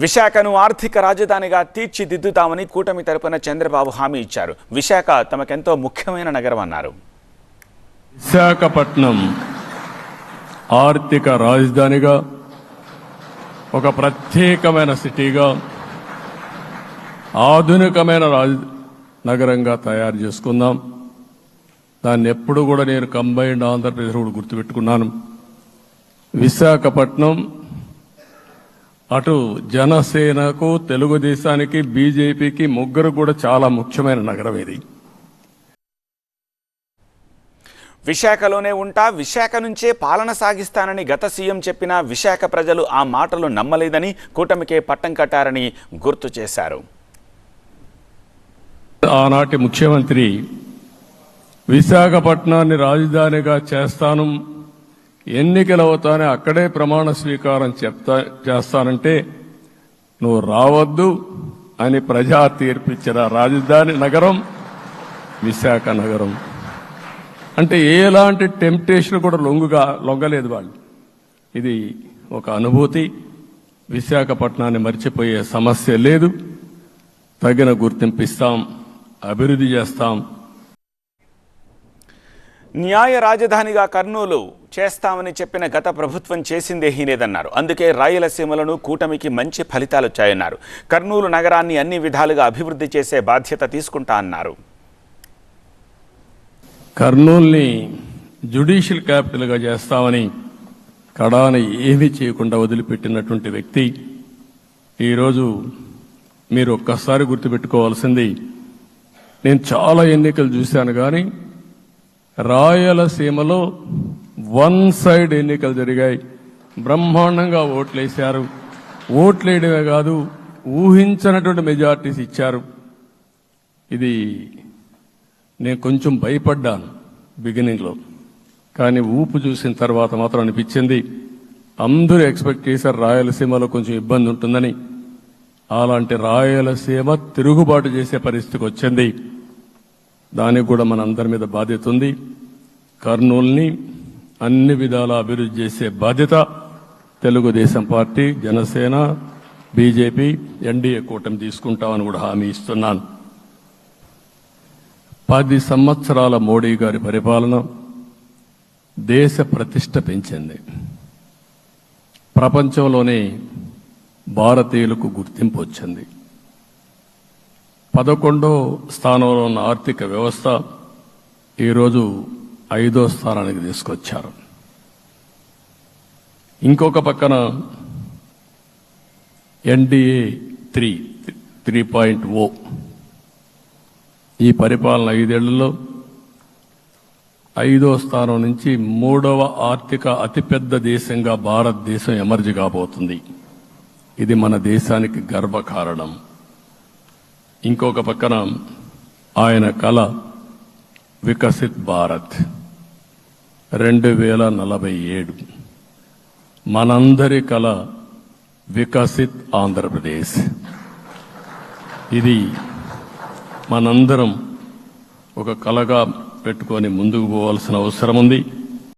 విశాఖను ఆర్థిక రాజధానిగా తీర్చిదిద్దుతామని కూటమి తరపున చంద్రబాబు హామీ ఇచ్చారు. విశాఖ తమకెంతో ముఖ్యమైన నగరం అన్నారు. విశాఖపట్నం ఆర్థిక రాజధానిగా ఒక ప్రత్యేకమైన సిటీగా ఆధునికమైన రాజ నగరంగా తయారు చేసుకుందాం. దాన్ని ఎప్పుడు కూడా నేను కంబైన్డ్ ఆంధ్రప్రదేశ్ కూడా గుర్తుపెట్టుకున్నాను. విశాఖపట్నం అటు జనసేనకు తెలుగుదేశానికి బీజేపీకి ముగ్గురు కూడా చాలా ముఖ్యమైన నగరం ఇది. విశాఖలోనే ఉంటా విశాఖ నుంచే పాలన సాగిస్తానని గత సీఎం చెప్పిన విశాఖ ప్రజలు ఆ మాటలు నమ్మలేదని కూటమికే పట్టం కట్టారని గుర్తు చేశారు. ఆనాటి ముఖ్యమంత్రి విశాఖపట్నాన్ని రాజధానిగా చేస్తాను ఎన్నికలు అవుతానే అక్కడే ప్రమాణ స్వీకారం చెప్తా చేస్తానంటే నువ్వు రావద్దు అని ప్రజా తీర్పిచ్చిన రాజధాని నగరం విశాఖ నగరం. అంటే ఎలాంటి టెంప్టేషన్ కూడా లొంగుగా లొంగలేదు వాళ్ళు. ఇది ఒక అనుభూతి. విశాఖపట్నాన్ని మర్చిపోయే సమస్య లేదు. తగిన గుర్తింపు ఇస్తాం అభివృద్ధి చేస్తాం. న్యాయ రాజధానిగా కర్నూలు చేస్తామని చెప్పిన గత ప్రభుత్వం చేసిందేహీ లేదన్నారు అందుకే రాయలసీమలను కూటమికి మంచి ఫలితాలొచ్చాయన్నారు. కర్నూలు నగరాన్ని అన్ని విధాలుగా అభివృద్ధి చేసే బాధ్యత తీసుకుంటా అన్నారు. కర్నూల్ని జ్యుడిషియల్ క్యాపిటల్గా చేస్తామని కడాని ఏమీ చేయకుండా వదిలిపెట్టినటువంటి వ్యక్తి ఈరోజు మీరు ఒక్కసారి గుర్తుపెట్టుకోవాల్సింది నేను చాలా ఎన్నికలు చూశాను కానీ రాయలసీమలో వన్ సైడ్ ఎన్నికలు జరిగాయి. బ్రహ్మాండంగా ఓట్లేశారు. ఓట్లేయడమే కాదు ఊహించనటువంటి మెజార్టీస్ ఇచ్చారు. ఇది నేను కొంచెం భయపడ్డాను బిగినింగ్లో కానీ ఊపు చూసిన తర్వాత మాత్రం అనిపించింది అందరూ ఎక్స్పెక్ట్ చేశారు రాయలసీమలో కొంచెం ఇబ్బంది ఉంటుందని. అలాంటి రాయలసీమ తిరుగుబాటు చేసే పరిస్థితికి వచ్చింది. దానికి కూడా మన అందరి మీద బాధ్యత ఉంది. కర్నూల్ని అన్ని విధాల అభివృద్ధి చేసే బాధ్యత Telugu Desam party Janasena BJP NDA కూటమి తీసుకుంటామని కూడా హామీ ఇస్తున్నాను. పది సంవత్సరాల మోడీ గారి పరిపాలన దేశ ప్రతిష్ట పెంచింది. ప్రపంచంలోనే భారతీయులకు గుర్తింపు వచ్చింది. పదకొండో స్థానంలో ఉన్న ఆర్థిక వ్యవస్థ ఈరోజు ఐదో స్థానానికి తీసుకొచ్చారు. ఇంకొక పక్కన NDA three three point o. ఈ పరిపాలన ఐదేళ్ళలో ఐదో స్థానం నుంచి మూడవ ఆర్థిక అతిపెద్ద దేశంగా భారతదేశం ఎమర్జి కాబోతుంది. ఇది మన దేశానికి గర్వకారణం. ఇంకొక పక్కన ఆయన కళ వికసిత్ భారత్. రెండు వేల నలభై ఏడు. మనందరి కళ వికసిత్ ఆంధ్రప్రదేశ్. ఇది మనందరం ఒక కళగా పెట్టుకొని ముందుకు పోవాల్సిన అవసరం ఉంది.